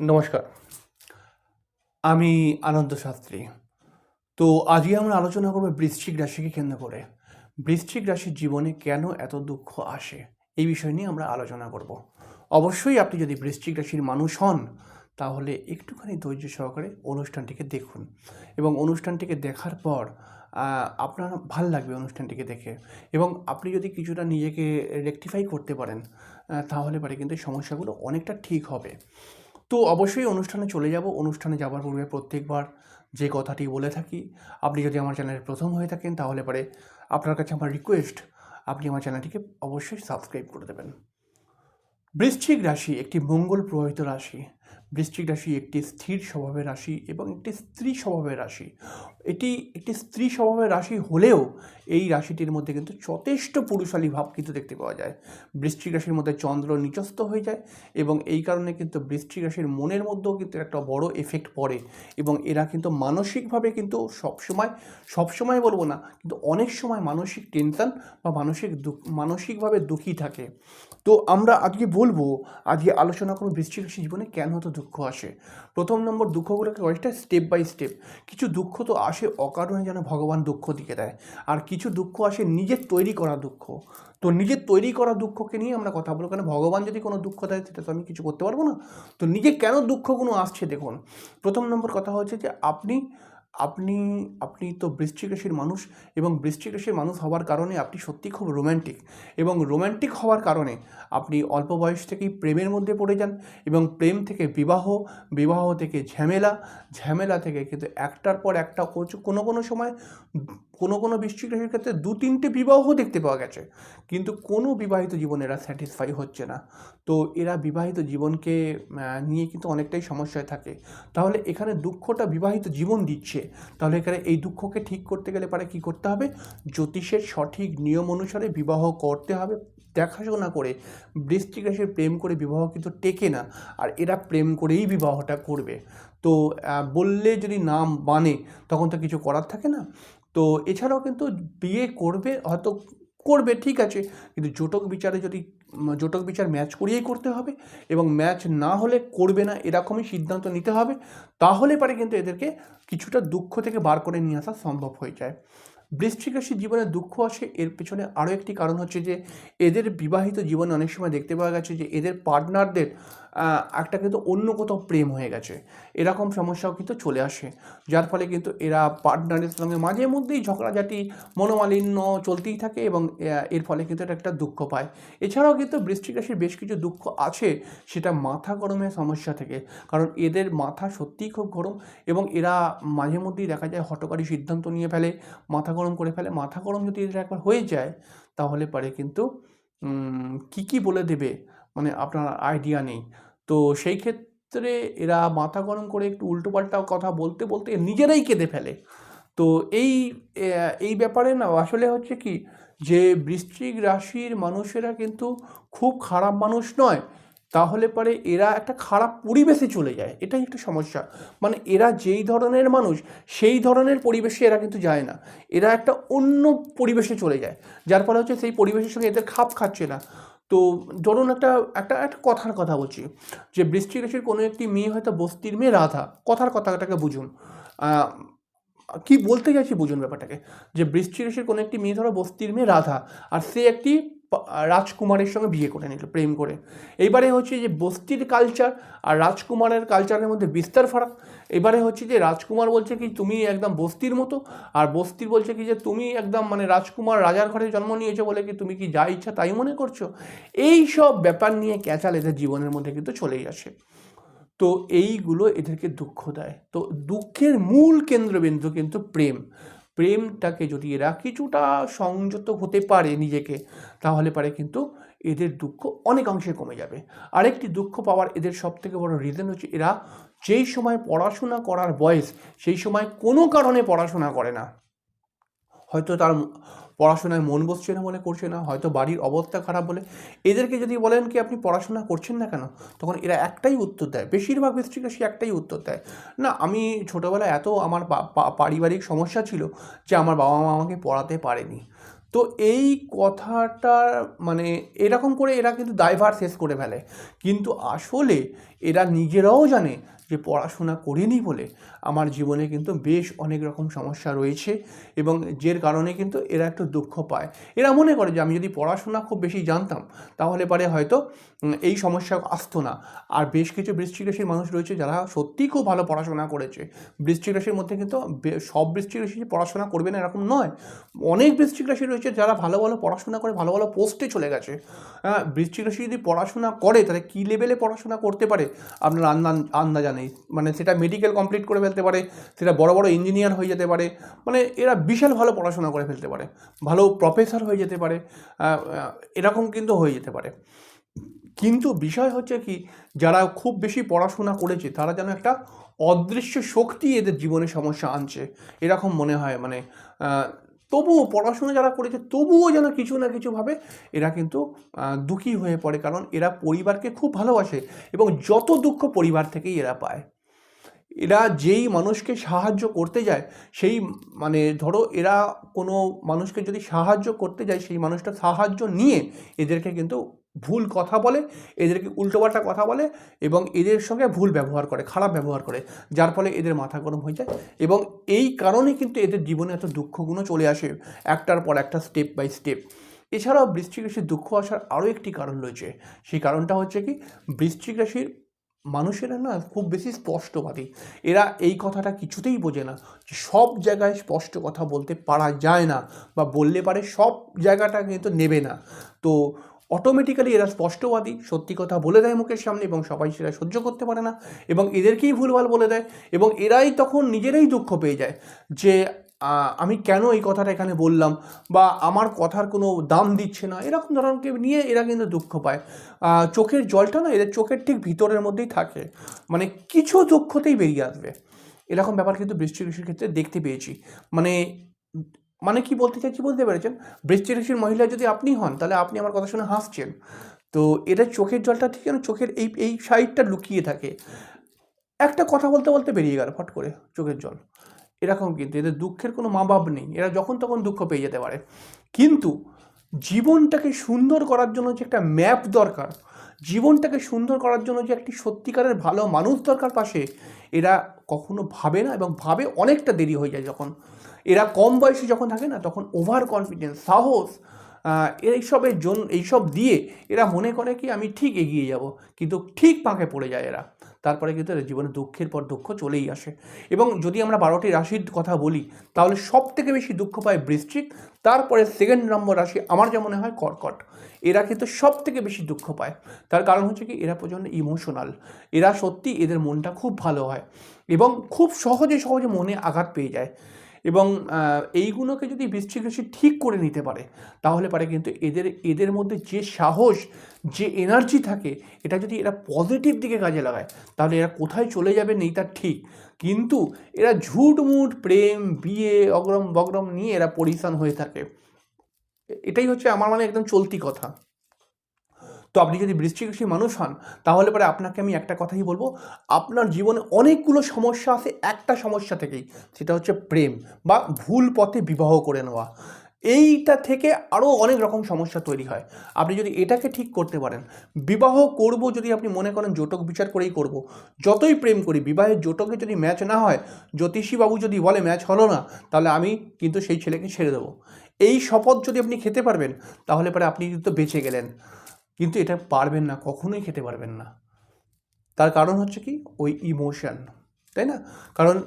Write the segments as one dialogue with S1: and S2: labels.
S1: নমস্কার। আমি আনন্দ শাস্ত্রী। তো আজকে আমরা আলোচনা করব বৃশ্চিক রাশিকে কেন্দ্র করে। বৃশ্চিক রাশির জীবনে কেন এত দুঃখ আসে? এই বিষয় নিয়ে আমরা আলোচনা করব। অবশ্যই আপনি যদি বৃশ্চিক রাশির মানুষ হন, তাহলে একটুখানি ধৈর্য সহকারে অনুষ্ঠানটিকে দেখুন এবং অনুষ্ঠানটিকে দেখার পর আপনার ভালো লাগবে অনুষ্ঠানটিকে দেখে এবং আপনি যদি কিছুটা নিজেকে রেকটিফাই করতে পারেন তাহলে পারে কিন্তু সমস্যাগুলো অনেকটা ঠিক হবে। তো অবশ্যই অনুষ্ঠানে চলে যাব। অনুষ্ঠানে যাবার পূর্বে প্রত্যেকবার যে কথাটি বলে থাকি, আপনি যদি আমার চ্যানেলে প্রথম হয়ে থাকেন, তাহলে পরে আপনার কাছে আমার রিকোয়েস্ট আপনি আমার চ্যানেলটিকে অবশ্যই সাবস্ক্রাইব করে দেবেন। বৃশ্চিক রাশি একটি মঙ্গল প্রভাবিত রাশি। বৃশ্চিক রাশি একটি স্থির স্বভাবের রাশি এবং একটি স্ত্রী স্বভাবের রাশি। এটি একটি স্ত্রী স্বভাবের রাশি হলেও এই রাশিটির মধ্যে কিন্তু যথেষ্ট পুরুষালী ভাব কিন্তু দেখতে পাওয়া যায়। বৃশ্চিক রাশির মধ্যে চন্দ্র নিচস্থ হয়ে যায় এবং এই কারণে কিন্তু বৃশ্চিক রাশির মনের মধ্যেও কিন্তু একটা বড় এফেক্ট পড়ে এবং এরা কিন্তু মানসিকভাবে কিন্তু সবসময় সবসময় বলব না, কিন্তু অনেক সময় মানসিক টেনশন বা মানসিক মানসিকভাবে দুঃখী থাকে। তো আমরা আজকে বলব, আজকে আলোচনা করব বৃশ্চিক রাশি জীবনে কেন হতো দুঃখ আসে। প্রথম নম্বর দুঃখগুলোকে কয়েকটা স্টেপ বাই স্টেপ কিছু দুঃখ তো আসে, অকারণে যেন ভগবান দুঃখ দিকে দেয়। আর কিছু দুঃখ আসে নিজের তৈরি করা দুঃখ। তো নিজের তৈরি করা দুঃখকে নিয়ে আমরা কথা বলব। কারণ ভগবান যদি কোনো দুঃখ দেয়, সেটা তো আমি কিছু করতে পারব না। তো নিজে কেন দুঃখগুলো আসছে? দেখুন, প্রথম নম্বর কথা হচ্ছে যে আপনি আপনি আপনি তো বৃষ্টি রাশির মানুষ এবং বৃষ্টি রাশির মানুষ হওয়ার কারণে আপনি সত্যি খুব রোম্যান্টিক এবং রোম্যান্টিক হওয়ার কারণে আপনি অল্প বয়স থেকেই প্রেমের মধ্যে পড়ে যান এবং প্রেম থেকে বিবাহ বিবাহ থেকে ঝামেলা ঝামেলা থেকে কিন্তু একটার পর একটা কোনো কোনো সময় কোনো কোনো বৃশ্চিক রাশির ক্ষেত্রে দু তিনটে বিবাহ দেখতে পাওয়া গেছে। কিন্তু কোনো বিবাহিত জীবনে এরা স্যাটিসফাই হচ্ছে না। তো এরা বিবাহিত জীবনকে নিয়ে কিন্তু অনেকটাই সমস্যায় থাকে। তাহলে এখানে দুঃখটা বিবাহিত জীবন দিচ্ছে। তাহলে এখানে এই দুঃখকে ঠিক করতে গেলে পারে কি করতে হবে? জ্যোতিষের সঠিক নিয়ম অনুসারে বিবাহ করতে হবে। দেখাশোনা করে বৃশ্চিক রাশির প্রেম করে বিবাহ কিন্তু টেকে না। আর এরা প্রেম করেই বিবাহটা করবে। তো বললে যদি নাম বানে, তখন তো কিছু করার থাকে না। তো এছাড়াও কিন্তু বিয়ে করবে, হয়তো করবে, ঠিক আছে। কিন্তু জোটক বিচারে যদি জোটক বিচার ম্যাচ করিয়েই করতে হবে এবং ম্যাচ না হলে করবে না এরকমই সিদ্ধান্ত নিতে হবে, তাহলে পারে কিন্তু এদেরকে কিছুটা দুঃখ থেকে বার করে নিয়ে আসা সম্ভব হয়ে যায়। বৃশ্চিক রাশির জীবনে দুঃখ আসে, এর পেছনে আরও একটি কারণ হচ্ছে যে এদের বিবাহিত জীবনে অনেক সময় দেখতে পাওয়া গেছে যে এদের পার্টনারদের একটা কিন্তু অন্য কোথাও প্রেম হয়ে গেছে। এরকম সমস্যাও কিন্তু চলে আসে। যার ফলে কিন্তু এরা পার্টনারের সঙ্গে মাঝে মধ্যেই ঝগড়াঝাটি, মনোমালিন্য চলতেই থাকে এবং এর ফলে কিন্তু এটা একটা দুঃখ পায়। এছাড়াও কিন্তু বৃশ্চিক রাশির বেশ কিছু দুঃখ আছে, সেটা মাথা গরমের সমস্যা থেকে। কারণ এদের মাথা সত্যিই খুব গরম এবং এরা মাঝে মধ্যেই দেখা যায় হটকারী সিদ্ধান্ত নিয়ে ফেলে, মাথা গরম করে ফেলে, মাথা গরম যদি এদের একবার হয়ে যায়, তাহলে পারে কিন্তু কি কি বলে দেবে? মানে আপনার আইডিয়া নেই। তো সেই ক্ষেত্রে এরা মাথা গরম করে একটু উল্টোপাল্টা কথা বলতে বলতে নিজেরাই কেঁদে ফেলে। তো এই এই ব্যাপারে না, আসলে হচ্ছে কি, যে বৃশ্চিক রাশির মানুষেরা কিন্তু খুব খারাপ মানুষ নয়। তাহলে পরে এরা একটা খারাপ পরিবেশে চলে যায়। এটাই একটা সমস্যা। মানে এরা যেই ধরনের মানুষ, সেই ধরনের পরিবেশে এরা কিন্তু যায় না। এরা একটা অন্য পরিবেশে চলে যায়। যার ফলে হচ্ছে সেই পরিবেশের সঙ্গে এদের খাপ খাচ্ছে না। তো ধরুন একটা একটা একটা কথার কথা বলছি। যে বৃষ্টি রাশির কোনো একটি মেয়ে হয়তো বস্তির মেয়ে রাধা, কথার কথাটাকে বুঝুন। কি বলতে চাইছি বুঝুন ব্যাপারটাকে। যে বৃষ্টি রাশির কোনো একটি মেয়ে ধরো বস্তির মেয়ে রাধা, আর সে একটি রাজকুমারের সঙ্গে বিয়ে করে নিল, প্রেম করে। এইবারে হচ্ছে যে বস্তির কালচার আর রাজকুমারের কালচারের মধ্যে বিস্তার ফারাক। এবারে হচ্ছে যে রাজকুমার বলছে কি, তুমি একদম বস্তির মতো। আর বস্তির বলছে কি যে, তুমি একদম মানে রাজকুমার রাজার ঘরে জন্ম নিয়েছো বলে কি তুমি কি যা ইচ্ছা তাই মনে করছ? এই সব ব্যাপার নিয়ে ক্যাচাল এদের জীবনের মধ্যে কিন্তু চলেই আসে। তো এইগুলো এদেরকে দুঃখ দেয়। তো দুঃখের মূল কেন্দ্রবিন্দু কিন্তু প্রেম। প্রেমটাকে যদি এরা কিছুটা সংযত হতে পারে নিজেকে, তাহলে পারে কিন্তু এদের দুঃখ অনেকাংশে কমে যাবে। আরেকটি দুঃখ পাওয়ার এদের সব থেকে বড় রিজন হচ্ছে এরা যেই সময় পড়াশোনা করার বয়স, সেই সময় কোনো কারণে পড়াশোনা করে না। হয়তো তার পড়াশোনায় মন বসছে না বলে করছে না, হয়তো বাড়ির অবস্থা খারাপ বলে। এদেরকে যদি বলেন কি আপনি পড়াশোনা করছেন না কেন? তখন এরা একটাই উত্তর দেয়। বেশিরভাগ রাশি একটাই উত্তর দেয়। না, আমি ছোটোবেলায় এত আমার পারিবারিক সমস্যা ছিল যে আমার বাবা মা আমাকে পড়াতে পারেনি। তো এই কথাটা মানে এরকম করে এরা কিন্তু দায়ভার শেষ করে ফেলে। কিন্তু আসলে এরা নিজেরাও জানে যে পড়াশোনা করিনি বলে আমার জীবনে কিন্তু বেশ অনেক রকম সমস্যা রয়েছে এবং যের কারণে কিন্তু এরা একটু দুঃখ পায়। এরা মনে করে যে আমি যদি পড়াশোনা খুব বেশি জানতাম, তাহলে পরে হয়তো এই সমস্যা আসতো না। আর বেশ কিছু বৃশ্চিক রাশির মানুষ রয়েছে যারা সত্যিই খুব ভালো পড়াশোনা করেছে। বৃশ্চিক রাশির মধ্যে কিন্তু সব বৃশ্চিক রাশি পড়াশোনা করবে না এরকম নয়। অনেক বৃশ্চিক রাশি রয়েছে যারা ভালো ভালো পড়াশোনা করে ভালো ভালো পোস্টে চলে গেছে। হ্যাঁ বৃশ্চিক রাশি যদি পড়াশোনা করে, তাহলে কী লেভেলে পড়াশোনা করতে পারে? আপনার আন্দাজ, আন্দাজা মানে সেটা মেডিকেল কমপ্লিট করে ফেলতে পারে, সেটা বড় বড় ইঞ্জিনিয়ার হয়ে যেতে পারে মানে এরা বিশাল ভালো পড়াশোনা করে ফেলতে পারে, ভালো প্রফেসর হয়ে যেতে পারে এরকম কিন্তু হয়ে যেতে পারে। কিন্তু বিষয় হচ্ছে কি, যারা খুব বেশি পড়াশোনা করেছে, তারা যেন একটা অদৃশ্য শক্তি এদের জীবনে সমস্যা আনছে, এরকম মনে হয় মানে তবুও পড়াশুনো যারা করেছে তবুও যেন কিছু না কিছুভাবে এরা কিন্তু দুঃখী হয়ে পড়ে। কারণ এরা পরিবারকে খুব ভালোবাসে এবং যত দুঃখ পরিবার থেকেই এরা পায়। এরা যেই মানুষকে সাহায্য করতে যায়, সেই মানে ধরো এরা কোনো মানুষকে যদি সাহায্য করতে যায়, সেই মানুষটা সাহায্য নিয়ে এদেরকে কিন্তু ভুল কথা বলে, এদেরকে উল্টোপাল্টা কথা বলে এবং এদের সঙ্গে ভুল ব্যবহার করে, খারাপ ব্যবহার করে, যার ফলে এদের মাথা গরম হয়ে যায় এবং এই কারণে কিন্তু এদের জীবনে এত দুঃখগুলো চলে আসে একটার পর একটা স্টেপ বাই স্টেপ এছাড়াও বৃশ্চিক রাশির দুঃখ আসার আরও একটি কারণ রয়েছে। সেই কারণটা হচ্ছে কি, বৃশ্চিক রাশির মানুষেরা না খুব বেশি স্পষ্টবাদী। এরা এই কথাটা কিছুতেই বোঝে না সব জায়গায় স্পষ্ট কথা বলতে পারা যায় না বা বললে পারে সব জায়গাটা কিন্তু নেবে না। তো অটোমেটিক্যালি এরা স্পষ্টবাদী, সত্যি কথা বলে দেয় মুখের সামনে এবং সবাই সেটা সহ্য করতে পারে না এবং এদেরকেই ভুলভাল বলে দেয় এবং এরাই তখন নিজেরাই দুঃখ পেয়ে যায় যে আমি কেন এই কথাটা এখানে বললাম বা আমার কথার কোনো দাম দিচ্ছে না। এরকম ধরনকে নিয়ে এরা কিন্তু দুঃখ পায়। চোখের জলটা না এদের চোখের ঠিক ভিতরের মধ্যেই থাকে। মানে কিছু দুঃখতেই বেরিয়ে আসবে। এরকম ব্যাপার কিন্তু বৃষ্টির ঋষির ক্ষেত্রে দেখতে পেয়েছি। মানে মানে কি বলতে চাইছি বলতে পেরেছেন? বৃষ্টির ঋষির মহিলা যদি আপনি হন, তাহলে আপনি আমার কথা শুনে হাসছেন। তো এদের চোখের জলটা ঠিক যেন চোখের এই এই সাইডটা লুকিয়ে থাকে। একটা কথা বলতে বলতে বেরিয়ে গেল ফট করে চোখের জল। এরকম কিন্তু, এদের দুঃখের কোনো মা বাপ নেই। এরা যখন তখন দুঃখ পেয়ে যেতে পারে। কিন্তু জীবনটাকে সুন্দর করার জন্য যে একটা ম্যাপ দরকার, জীবনটাকে সুন্দর করার জন্য যে একটি সত্যিকারের ভালো মানুষ দরকার পাশে, এরা কখনো ভাবে না এবং ভাবে অনেকটা দেরি হয়ে যায় যখন। এরা কম বয়সে যখন থাকে না, তখন ওভার কনফিডেন্স সাহস এইসবের জন্য এইসব দিয়ে এরা মনে করে কি আমি ঠিক এগিয়ে যাব, কিন্তু ঠিক পাঁকে পড়ে যায় এরা। তারপরে কিন্তু এদের জীবনে দুঃখের পর দুঃখ চলেই আসে। এবং যদি আমরা বারোটি রাশির কথা বলি, তাহলে সব থেকে বেশি দুঃখ পায় বৃশ্চিক, তারপরে সেকেন্ড নম্বর রাশি আমার যা মনে হয় কর্কট। এরা কিন্তু সব থেকে বেশি দুঃখ পায়। তার কারণ হচ্ছে কি, এরা প্রচণ্ড ইমোশনাল এরা সত্যি এদের মনটা খুব ভালো হয় এবং খুব সহজে সহজে মনে আঘাত পেয়ে যায়। এবং এইগুলোকে যদি রাশি ঠিক করে নিতে পারে, তাহলে পারে কিন্তু এদের এদের মধ্যে যে সাহস, যে এনার্জি থাকে, এটা যদি এরা পজিটিভ দিকে কাজে লাগায়, তাহলে এরা কোথায় চলে যাবে নেই তার ঠিক। কিন্তু এরা ঝুটমুট প্রেম, বিয়ে, অগ্রম বগ্রম নিয়ে এরা পরিশান হয়ে থাকে। এটাই হচ্ছে আমার মানে একদম চলতি কথা। তো আপনি যদি রাশির মানুষ হন, তাহলে পরে আপনাকে আমি একটা কথাই বলব। আপনার জীবনে অনেকগুলো সমস্যা আছে, একটা সমস্যা থেকেই। সেটা হচ্ছে প্রেম বা ভুল পথে বিবাহ করে নেওয়া। এইটা থেকে আরও অনেক রকম সমস্যা তৈরি হয়। আপনি যদি এটাকে ঠিক করতে পারেন, বিবাহ করব যদি আপনি মনে করেন জোটক বিচার করেই করব। যতই প্রেম করি, বিবাহের জোটকে যদি ম্যাচ না হয়, জ্যোতিষীবাবু যদি বলে ম্যাচ হলো না, তাহলে আমি কিন্তু সেই ছেলেকে ছেড়ে দেবো। এই শপথ যদি আপনি খেতে পারবেন, তাহলে পরে আপনি কিন্তু বেঁচে গেলেন। কিন্তু এটা পারবেন না, কখনোই খেতে পারবেন না। তার কারণ হচ্ছে কি? ওই ইমোশন তাই না? কারণ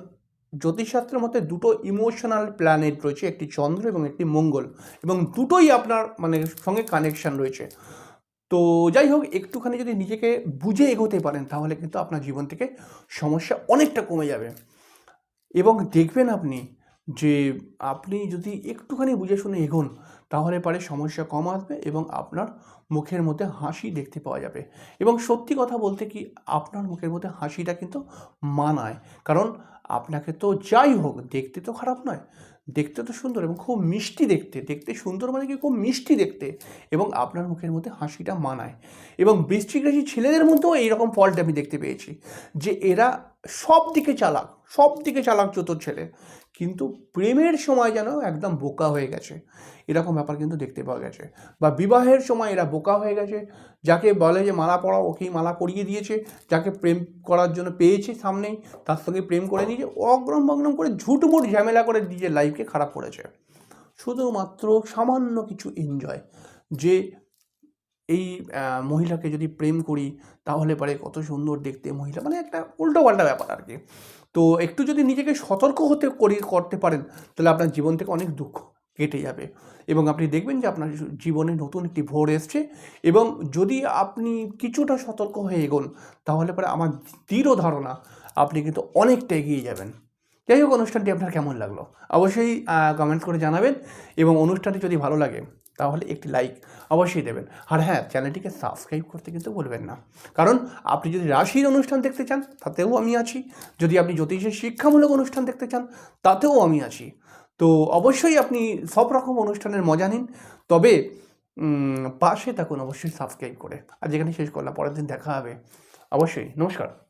S1: জ্যোতিষশাস্ত্রের মধ্যে দুটো ইমোশনাল প্ল্যানেট রয়েছে, একটি চন্দ্র এবং একটি মঙ্গল, এবং দুটোই আপনার মানে সঙ্গে কানেকশান রয়েছে। তো যাই হোক, একটুখানি যদি নিজেকে বুঝে এগোতে পারেন, তাহলে কিন্তু আপনার জীবন থেকে সমস্যা অনেকটা কমে যাবে। এবং দেখবেন আপনি যে, আপনি যদি একটুখানি বুঝে শুনে এগোন তাহলে পারে সমস্যা কম আসবে এবং আপনার মুখের মধ্যে হাসি দেখতে পাওয়া যাবে। এবং সত্যি কথা বলতে কি, আপনার মুখের মধ্যে হাসিটা কিন্তু মানায়। কারণ আপনাকে তো যাই হোক, দেখতে তো খারাপ নয়। দেখতে তো সুন্দর এবং খুব মিষ্টি দেখতে। দেখতে সুন্দর মানে কি, খুব মিষ্টি দেখতে। এবং আপনার মুখের মধ্যে হাসিটা মানায়। এবং বৃষ্টিক রাশি ছেলেদের মধ্যেও এইরকম ফলটা আমি দেখতে পেয়েছি। যে এরা সব দিকে চালাক সব দিকে চালাক চতুর ছেলে। কিন্তু প্রেমের সময় যেন একদম বোকা হয়ে গেছে। এরকম ব্যাপার কিন্তু দেখতে পাওয়া গেছে। বা বিবাহের সময় এরা বোকা হয়ে গেছে। যাকে বলে যে মালা পড়া ওকেই মালা পরিয়ে দিয়েছে। যাকে প্রেম করার জন্য পেয়েছে সামনেই, তার সঙ্গে প্রেম করে নিয়েছে অগ্রম বগ্রম করে ঝুটমুট ঝামেলা করে নিজের লাইফকে খারাপ করেছে। শুধুমাত্র সামান্য কিছু এনজয় যে এই মহিলাকে যদি প্রেম করি, তাহলে পরে কত সুন্দর দেখতে মহিলা। মানে একটা উল্টো পাল্টা ব্যাপার আর কি। তো একটু যদি নিজেকে সতর্ক হতে করি, করতে পারেন, তাহলে আপনার জীবন থেকে অনেক দুঃখ কেটে যাবে। এবং আপনি দেখবেন যে আপনার জীবনে নতুন একটি ভোর এসছে এবং যদি আপনি কিছুটা সতর্ক হয়ে এগোন, তাহলে পরে আমার দৃঢ় ধারণা আপনি কিন্তু অনেকটা এগিয়ে যাবেন। যাই হোক, অনুষ্ঠানটি আপনার কেমন লাগল? অবশ্যই কমেন্ট করে জানাবেন এবং অনুষ্ঠানটি যদি ভালো লাগে তাহলে একটি লাইক অবশ্যই দেবেন। আর হ্যাঁ চ্যানেলটিকে সাবস্ক্রাইব করতে কিন্তু বলবেন না। কারণ আপনি যদি রাশির অনুষ্ঠান দেখতে চান, তাতেও আমি আছি। যদি আপনি জ্যোতিষের শিক্ষামূলক অনুষ্ঠান দেখতে চান, তাতেও আমি আছি। তো অবশ্যই আপনি সব রকম অনুষ্ঠানের মজা নিন। তবে পাশে থাকুন অবশ্যই সাবস্ক্রাইব করে। আর যেখানে শেষ করলাম, পরের দিন দেখা হবে। অবশ্যই, নমস্কার।